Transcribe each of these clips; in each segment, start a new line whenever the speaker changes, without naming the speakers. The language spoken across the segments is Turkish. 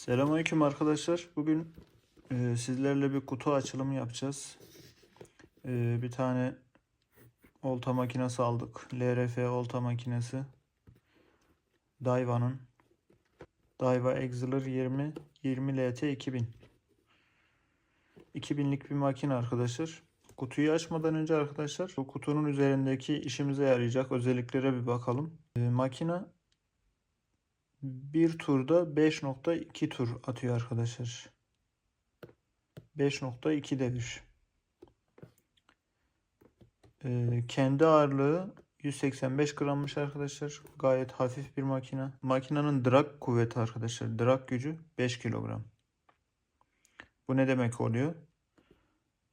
Selamünaleyküm arkadaşlar. Bugün e, sizlerle bir kutu açılımı yapacağız. E, bir tane olta makinesi aldık. LRF olta makinesi. Daiwa'nın. Daiwa Exceler 20 20 LT 2000. 2000'lik bir makine arkadaşlar. Kutuyu açmadan önce arkadaşlar bu kutunun üzerindeki işimize yarayacak özelliklere bir bakalım. E, makine bir turda 5.2 tur atıyor arkadaşlar. 5.2 devir. Ee, kendi ağırlığı 185 grammış arkadaşlar. Gayet hafif bir makine. Makinenin drag kuvveti arkadaşlar. Drag gücü 5 kilogram. Bu ne demek oluyor?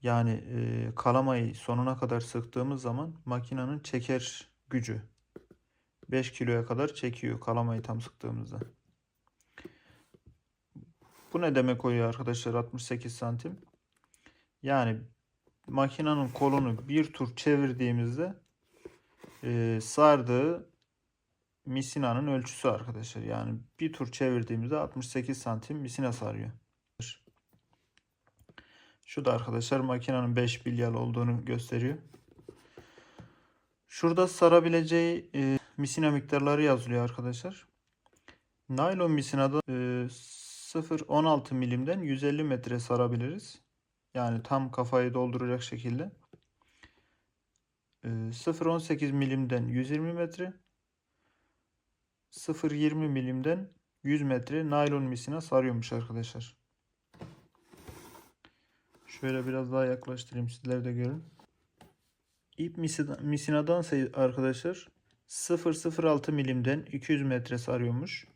Yani e, kalamayı sonuna kadar sıktığımız zaman makinenin çeker gücü 5 kiloya kadar çekiyor kalamayı tam sıktığımızda. Bu ne demek oluyor arkadaşlar 68 santim? Yani makinenin kolunu bir tur çevirdiğimizde e, sardığı misinanın ölçüsü arkadaşlar. Yani bir tur çevirdiğimizde 68 santim misina sarıyor. Şu da arkadaşlar makinenin 5 bilyal olduğunu gösteriyor. Şurada sarabileceği e, misina miktarları yazılıyor arkadaşlar. Naylon misinada e, 0.16 milimden 150 metre sarabiliriz. Yani tam kafayı dolduracak şekilde. E, 0.18 milimden 120 metre. 0.20 milimden 100 metre naylon misina sarıyormuş arkadaşlar. Şöyle biraz daha yaklaştırayım sizler de görün. İp misinadan arkadaşlar 0.06 milimden 200 metre sarıyormuş.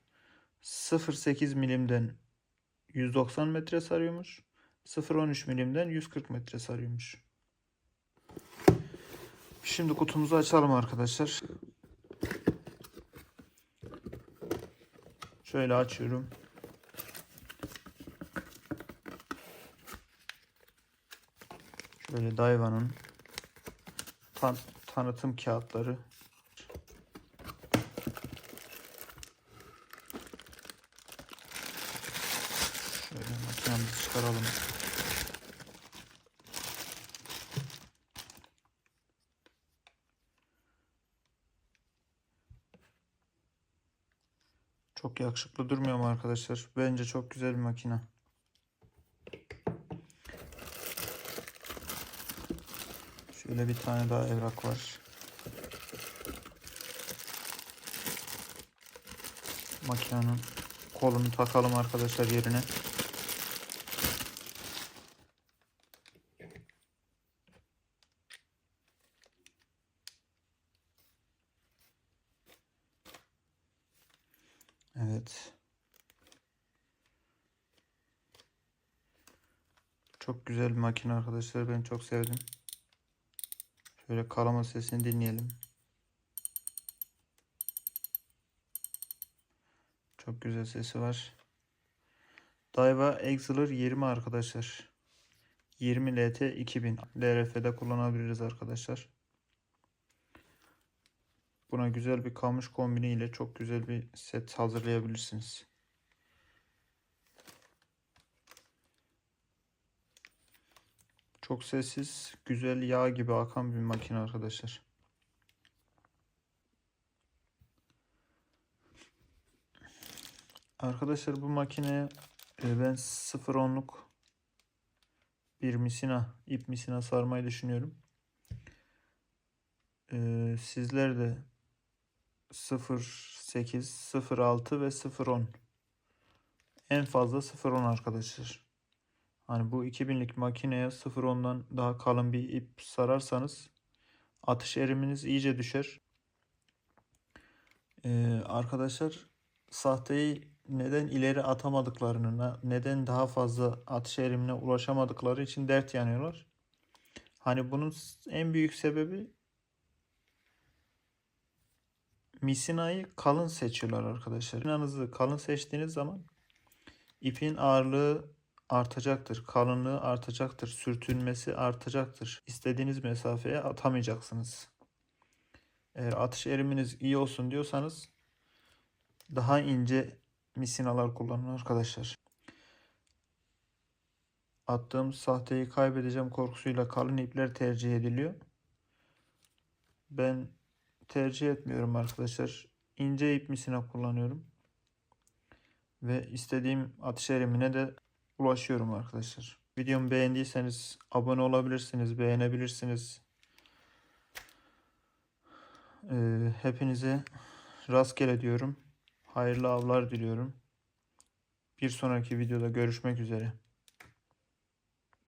0.8 milimden 190 metre sarıyormuş. 0.13 milimden 140 metre sarıyormuş. Şimdi kutumuzu açalım arkadaşlar. Şöyle açıyorum. Şöyle Daiwa'nın tan tanıtım kağıtları. Şöyle makinemizi çıkaralım. Çok yakışıklı durmuyor mu arkadaşlar? Bence çok güzel bir makine. Şöyle bir tane daha evrak var. Makinenin kolunu takalım arkadaşlar yerine. Evet. Çok güzel bir makine arkadaşlar. Ben çok sevdim. Şöyle kalama sesini dinleyelim. Çok güzel sesi var. Daiwa Exceler 20 arkadaşlar. 20 LT 2000. LRF'de kullanabiliriz arkadaşlar. Buna güzel bir kamış kombini ile çok güzel bir set hazırlayabilirsiniz. Çok sessiz, güzel yağ gibi akan bir makine arkadaşlar. Arkadaşlar bu makineye e, ben 0.10'luk bir misina, ip misina sarmayı düşünüyorum. Ee, sizler de 0.8, 0.6 ve 0.10 en fazla 0.10 arkadaşlar. Hani bu 2000'lik makineye 0.10'dan daha kalın bir ip sararsanız atış eriminiz iyice düşer. Ee, arkadaşlar sahteyi neden ileri atamadıklarını, neden daha fazla atış erimine ulaşamadıkları için dert yanıyorlar. Hani bunun en büyük sebebi misinayı kalın seçiyorlar arkadaşlar. Misinanızı kalın seçtiğiniz zaman ipin ağırlığı artacaktır. Kalınlığı artacaktır. Sürtünmesi artacaktır. İstediğiniz mesafeye atamayacaksınız. Eğer atış eriminiz iyi olsun diyorsanız daha ince misinalar kullanın arkadaşlar. Attığım sahteyi kaybedeceğim korkusuyla kalın ipler tercih ediliyor. Ben tercih etmiyorum arkadaşlar. İnce ip misina kullanıyorum. Ve istediğim atış erimine de ulaşıyorum arkadaşlar. Videomu beğendiyseniz abone olabilirsiniz, beğenebilirsiniz. Ee, hepinize rastgele diyorum. Hayırlı avlar diliyorum. Bir sonraki videoda görüşmek üzere.